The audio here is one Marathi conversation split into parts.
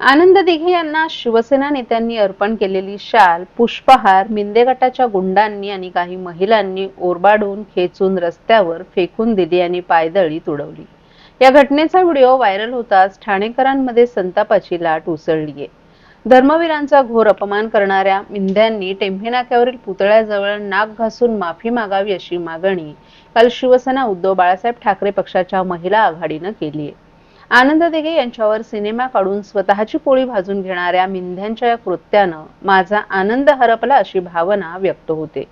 आनंद दिघे यांना शिवसेना नेत्यांनी अर्पण केलेली शाल पुष्पहार मिंदे गटाच्या गुंडांनी आणि काही महिलांनी ओरबाडून खेचून रस्त्यावर फेकून दिली आणि पायदळी तुडवली. या घटनेचा व्हिडिओ व्हायरल होताच ठाणेकरांमध्ये संतापाची लाट उसळलीये. धर्मवीरांचा घोर अपमान करणाऱ्या मिंद्यांनी टेंभे नाक्यावरील पुतळ्याजवळ नाक घासून माफी मागावी अशी मागणी काल शिवसेना उद्धव बाळासाहेब ठाकरे पक्षाच्या महिला आघाडीनं केली आहे आनंद दिघे यांच्यावर सिनेमा काढून स्वतःची पोळी भाजून घेणाऱ्या मिंध्यांच्या या कृत्यानं माझा आनंद हरपला अशी भावना व्यक्त होते.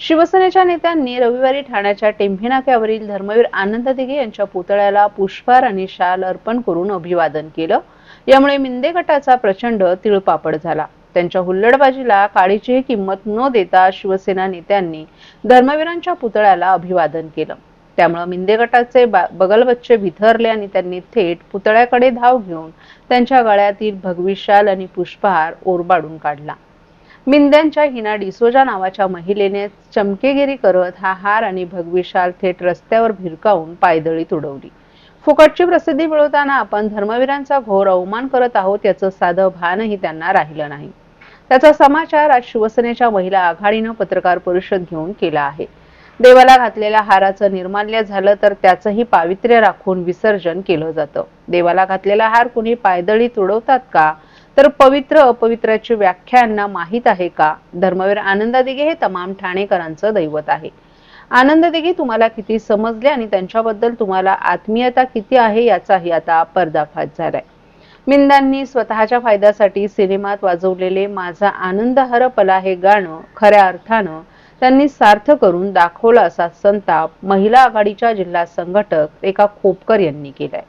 शिवसेनेच्या नेत्यांनी रविवारी ठाण्याच्या टेंभी नाक्यावरील धर्मवीर आनंद दिघे यांच्या पुतळ्याला पुष्पहार आणि शाल अर्पण करून अभिवादन केलं. यामुळे मिंदे गटाचा प्रचंड तिळपापड झाला. त्यांच्या हुल्लडबाजीला काळीचीही किंमत न देता शिवसेना नेत्यांनी धर्मवीरांच्या पुतळ्याला अभिवादन केलं. त्यामुळे मिंदे गटाचे बा- बगलबच्चे भिथरले आणि त्यांनी थेट पुतळ्याकडे धाव घेऊन त्यांच्या गळ्यातील भगवी शाल आणि पुष्पहार ओरबाडून काढला. मिंद्यांच्या हिना डिसोजा नावाच्या महिलेने चमकेगिरी करत हा हार आणि भगवी शाल थेट रस्त्यावर भिरकावून पायदळी तुडवली फुकटची प्रसिद्धी मिळवताना आपण धर्मवीरांचा घोर अवमान करत आहोत याचं साधं भानही त्यांना राहिलं नाही. त्याचा समाचार आज शिवसेनेच्या महिला आघाडीनं पत्रकार परिषद घेऊन केला आहे. देवाला घातलेल्या हाराचं निर्माल्य झालं तर त्याचंही पावित्र्य राखून विसर्जन केलं जातं. देवाला घातलेला हार कुणी पायदळी तुडवतात का? तर पवित्र अपवित्राची व्याख्यांना माहीत आहे का? धर्मवीर आनंद दिघे हे तमाम ठाणेकरांचं दैवत आहे. आनंद दिघे तुम्हाला किती समजले आणि त्यांच्याबद्दल तुम्हाला आत्मीयता किती आहे याचाही आता पर्दाफाश झालाय. मिंदांनी स्वतःच्या फायद्यासाठी सिनेमात वाजवलेले माझा आनंद हरपला हे गाणं खऱ्या अर्थानं त्यांनी सार्थ करून दाखवला असा संताप महिला आघाडीच्या जिल्हा संघटक रेखा खोपकर यांनी केलाय.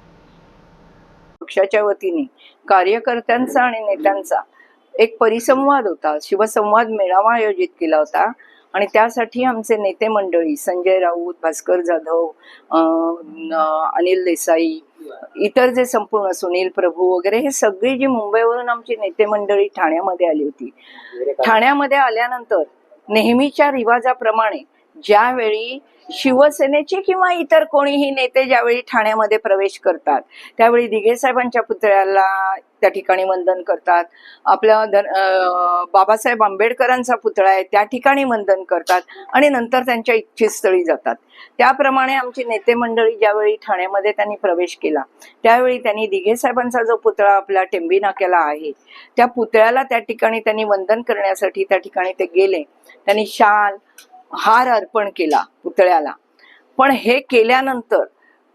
पक्षाच्या वतीने कार्यकर्त्यांचा आणि नेत्यांचा एक परिसंवाद होता. शिवसंवाद मेळावा आयोजित केला होता. आणि त्यासाठी आमचे नेते मंडळी संजय राऊत भास्कर जाधव अनिल देसाई इतर जे संपूर्ण सुनील प्रभू वगैरे हे सगळी जी मुंबईवरून आमची नेते मंडळी ठाण्यामध्ये आली होती. ठाण्यामध्ये आल्यानंतर नेहमीच्या रिवाजाप्रमाणे ज्यावेळी शिवसेनेचे किंवा इतर कोणीही नेते ज्यावेळी ठाण्यामध्ये प्रवेश करतात त्यावेळी दिघे साहेबांच्या पुतळ्याला त्या ठिकाणी वंदन करतात. आपल्या धन- बाबासाहेब आंबेडकरांचा पुतळा आहे त्या ठिकाणी वंदन करतात आणि नंतर त्यांच्या इच्छितस्थळी जातात. त्याप्रमाणे आमची नेते मंडळी ज्यावेळी ठाण्यामध्ये त्यांनी प्रवेश केला त्यावेळी त्यांनी दिघे साहेबांचा जो पुतळा आपला टेंबी नाक्याला आहे त्या पुतळ्याला त्या ठिकाणी त्यांनी वंदन करण्यासाठी त्या ठिकाणी ते गेले. त्यांनी शाल हार अर्पण केला पुतळ्याला. पण हे केल्यानंतर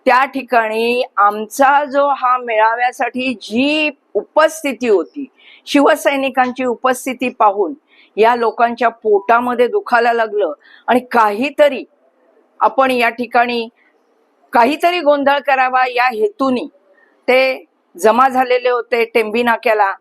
त्या ठिकाणी आमचा जो हा मेळाव्यासाठी जी उपस्थिती होती शिवसैनिकांची उपस्थिती पाहून या लोकांच्या पोटामध्ये दुखायला लागलं आणि काहीतरी आपण या ठिकाणी काहीतरी गोंधळ करावा या हेतूनी ते जमा झालेले होते टेंबी नाक्याला.